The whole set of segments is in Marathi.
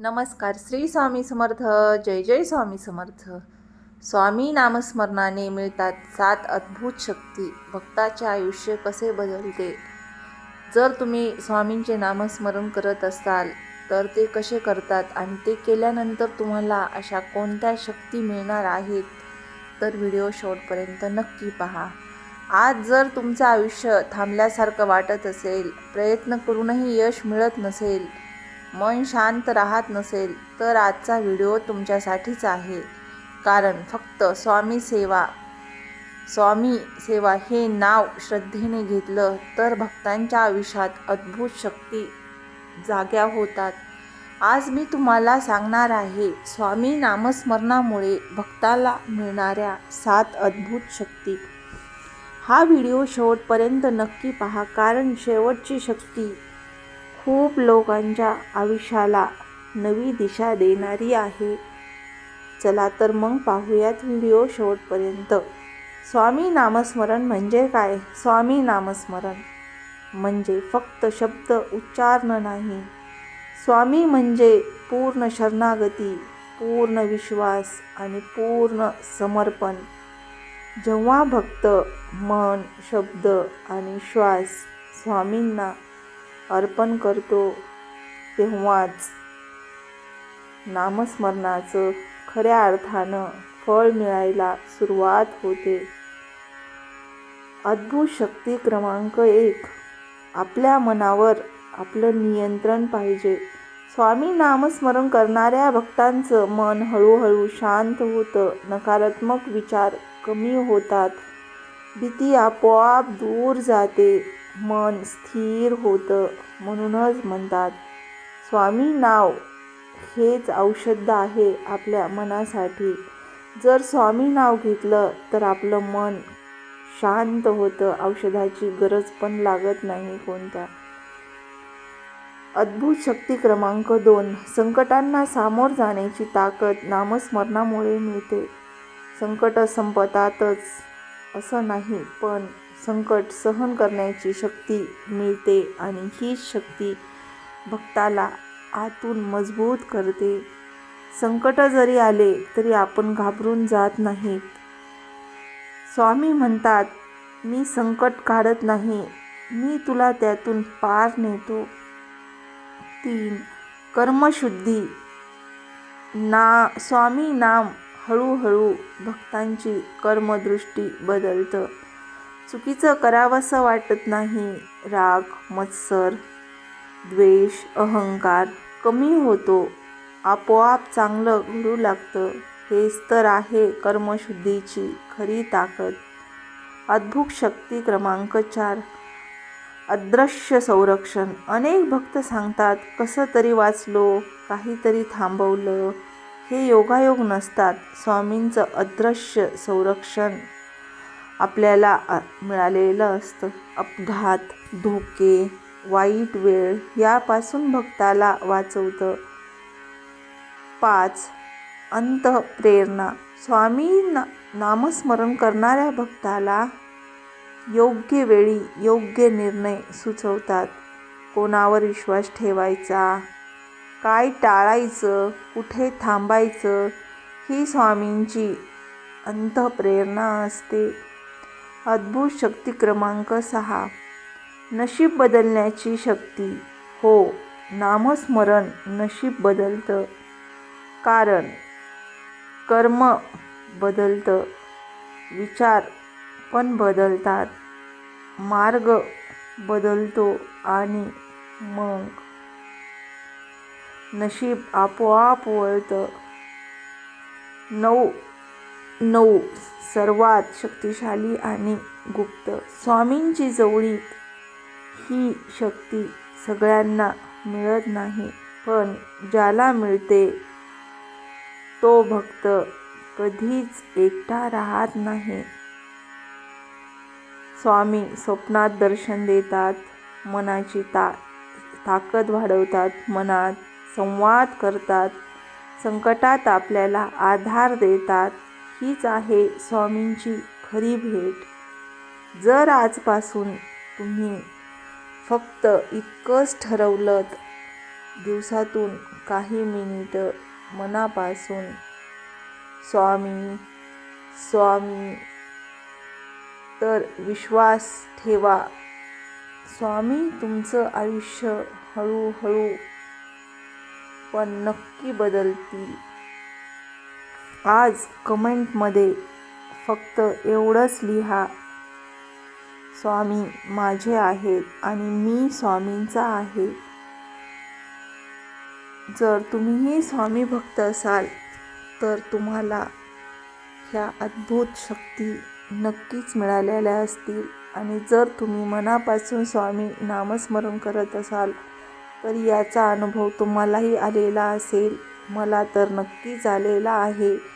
नमस्कार श्री स्वामी समर्थ जय जय स्वामी समर्थ. स्वामी नामस्मरणाने मिळतात सात अद्भुत शक्ती. भक्ताचे आयुष्य कसे बदलते? जर तुम्ही स्वामींचे नामस्मरण करत असाल तर ते कसे करतात आणि ते केल्यानंतर तुम्हाला अशा कोणत्या शक्ती मिळणार आहेत? तर व्हिडिओ शेवटपर्यंत नक्की पहा. आज जर तुमचं आयुष्य थांबल्यासारखं वाटत असेल प्रयत्न करूनही यश मिळत नसेल मन शांत राहत नसेल तर आजचा व्हिडिओ तुमच्यासाठीच आहे. कारण फक्त स्वामी सेवा स्वामी सेवा हे नाव श्रद्धेने घेतलं तर भक्तांच्या आयुष्यात अद्भुत शक्ती जाग्या होतात. आज मी तुम्हाला सांगणार आहे स्वामी नामस्मरणामुळे भक्ताला मिळणाऱ्या सात अद्भुत शक्ती. हा व्हिडिओ शेवटपर्यंत नक्की पहा कारण शेवटची शक्ती खूप लोकांच्या आयुष्याला नवी दिशा देणारी आहे. चला तर मग पाहूयात व्हिडिओ शेवटपर्यंत. स्वामी नामस्मरण म्हणजे काय? स्वामी नामस्मरण म्हणजे फक्त शब्द उच्चारणं नाही. स्वामी म्हणजे पूर्ण शरणागती पूर्ण विश्वास आणि पूर्ण समर्पण. जेव्हा भक्त मन शब्द आणि श्वास स्वामींना अर्पण करतो. तेव्हाच नामस्मरणाचं खऱ्या अर्थानं फळ मिळायला सुरुवात होते. अद्भुत शक्ती क्रमांक एक. आपल्या मनावर आपलं नियंत्रण पाहिजे. स्वामी नामस्मरण करणाऱ्या भक्तांचं मन हळूहळू शांत होतं. नकारात्मक विचार कमी होतात. भीती आपोआप दूर जाते. मन स्थिर होतं म्हणूनच म्हणतात स्वामी नाव हेच औषध आहे आपल्या मनासाठी. जर स्वामी नाव घेतलं तर आपलं मन शांत होतं औषधाची गरज पण लागत नाही कोणत्या. अद्भुत शक्ती क्रमांक दोन संकटांना सामोर जाण्याची ताकद नामस्मरणामुळे मिळते. संकट संपतातच असं नाही पण संकट सहन करण्याची शक्ती मिळते आणि हीच शक्ती भक्ताला आतून मजबूत करते. संकट जरी आले तरी आपण घाबरून जात नाहीत स्वामी म्हणतात मी संकट काढत नाही मी तुला त्यातून पार नेतो. तीन कर्मशुद्धी. ना स्वामी नाम हळूहळू भक्तांची कर्मदृष्टी बदलतं. चुकीचं करावंसं वाटत नाही. राग मत्सर द्वेष अहंकार कमी होतो. आपोआप चांगलं घडू लागतं. हेच तर आहे कर्मशुद्धीची खरी ताकद. अद्भुत शक्ती क्रमांक चार. अदृश्य संरक्षण. अनेक भक्त सांगतात कसं तरी वाचलो काहीतरी थांबवलं. हे योगायोग नसतात. स्वामींचं अदृश्य संरक्षण आपल्याला मिळालेलं असतं. अपघात धोके वाईट वेळ यापासून भक्ताला वाचवतं. पाच अंतप्रेरणा. स्वामी ना नामस्मरण करणाऱ्या भक्ताला योग्य वेळी योग्य निर्णय सुचवतात. कोणावर विश्वास ठेवायचा? काय टाळायचं? कुठे थांबायचं? ही स्वामींची अंतप्रेरणा असते. अद्भुत शक्ती क्रमांक सहा. नशीब बदलण्याची शक्ती. हो नामस्मरण नशीब बदलतं. कारण कर्म बदलतं. विचार पण बदलतात. मार्ग बदलतो आणि मग नशीब आपोआप वळतं. नऊ. नऊ सर्वात शक्तिशाली आणि गुप्त. स्वामींची जवळीक ही शक्ती सगळ्यांना मिळत नाही पण ज्याला मिळते तो भक्त कधीच एकटा राहत नाही. स्वामी स्वप्नात दर्शन देतात मनाची ता ताकद वाढवतात मनात संवाद करतात संकटात आपल्याला आधार देतात. हीच आहे स्वामींची खरी भेट. जर आजपासून तुम्ही फक्त इतकंच ठरवलं दिवसातून काही मिनिटं मनापासून स्वामी स्वामी तर विश्वास ठेवा. स्वामी तुमचं आयुष्य हळूहळू पण नक्की बदलतील. आज कमेंटमध्ये फक्त एवढंच लिहा. स्वामी माझे आहेत आणि मी स्वामींचा आहे. जर तुम्हीही स्वामी भक्त असाल तर तुम्हाला ह्या अद्भुत शक्ती नक्कीच मिळालेल्या असतील. आणि जर तुम्ही मनापासून स्वामी नामस्मरण करत असाल तर याचा अनुभव तुम्हालाही आलेला असेल. मला तर नक्कीच आलेला आहे.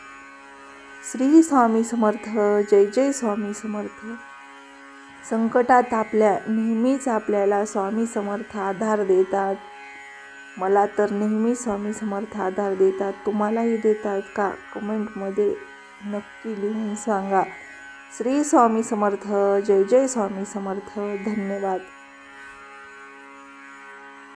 श्री स्वामी समर्थ जय जय स्वामी समर्थ. संकटात आपल्या नेहमीच आपल्याला स्वामी समर्थ आधार देतात. मला तर नेहमी स्वामी समर्थ आधार देतात. तुम्हालाही देतात का? कमेंटमध्ये नक्की लिहून सांगा. श्री स्वामी समर्थ जय जय स्वामी समर्थ. धन्यवाद.